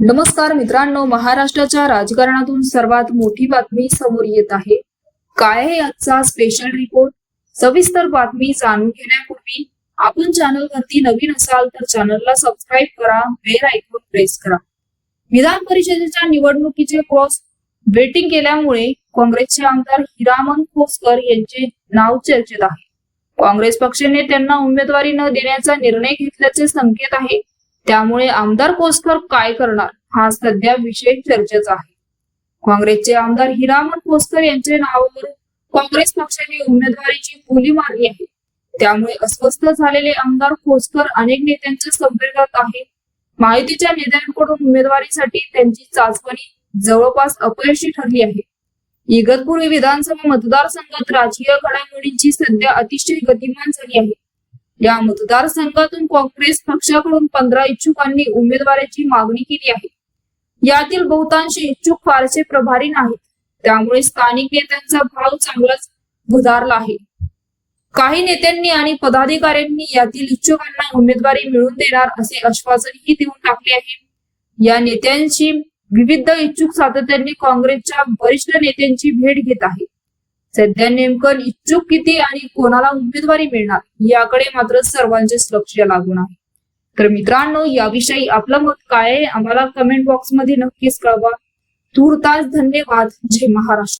नमस्कार मित्रांनो महाराष्ट्राच्या राजकारणातून सर्वात मोठी बातमी समोर येत आहे. काय आहे आजचा स्पेशल रिपोर्ट सविस्तर बातमी जाणून घेण्यापूर्वी आपण चॅनल वरती नवीन असाल तर चॅनलला सबस्क्राईब करा बेल आयकॉन प्रेस करा. विधान परिषदेच्या निवडणुकीचे क्रॉस बेटिंग केल्यामुळे काँग्रेसचे आमदार हिरामन खोसकर यांचे नाव चर्चेत आहे. काँग्रेस पक्षाने त्यांना उमेदवारी न देण्याचा निर्णय घेतल्याचे संकेत आहे. त्यामुळे आमदार कोसकर काय करणार? हा सध्या विषय चर्चेचा आहे. काँग्रेसचे आमदार हिरामन कोसकर यांच्या नावावर काँग्रेस पक्षाने उमेदवारीची बोली मारली आहे. त्यामुळे अस्वस्थ झालेले आमदार खोसकर अनेक नेत्यांच्या संपर्कात आहे माहितीच्या नेत्यांकडून उमेदवारीसाठी त्यांची चाचपणी जवळपास अपयशी ठरली आहे. इगतपूर्वी विधानसभा मतदारसंघात राजकीय घडामोडींची सध्या अतिशय गतिमान झाली आहे. या मतदारसंघातून काँग्रेस पक्षाकडून पंधरा इच्छुकांनी उमेदवाराची मागणी केली आहे. यातील बहुतांश इच्छुक फारसे प्रभारी नाहीत. त्यामुळे स्थानिक नेत्यांचा भाव चांगलाच वधारला आहे. काही नेत्यांनी आणि पदाधिकाऱ्यांनी यातील इच्छुकांना उमेदवारी मिळवून देणार असे आश्वासनही देऊन टाकले आहे. या नेत्यांशी विविध इच्छुक सातत्याने काँग्रेसच्या वरिष्ठ नेत्यांची भेट घेत आहे. सध्या नेमकं इच्छुक किती आणि कोणाला उमेदवारी मिळणार याकडे मात्र सर्वांचेच लक्ष लागून आहे. तर मित्रांनो याविषयी आपलं मत काय आम्हाला कमेंट बॉक्समध्ये नक्कीच कळवा. तूर्तास धन्यवाद. जय महाराष्ट्र.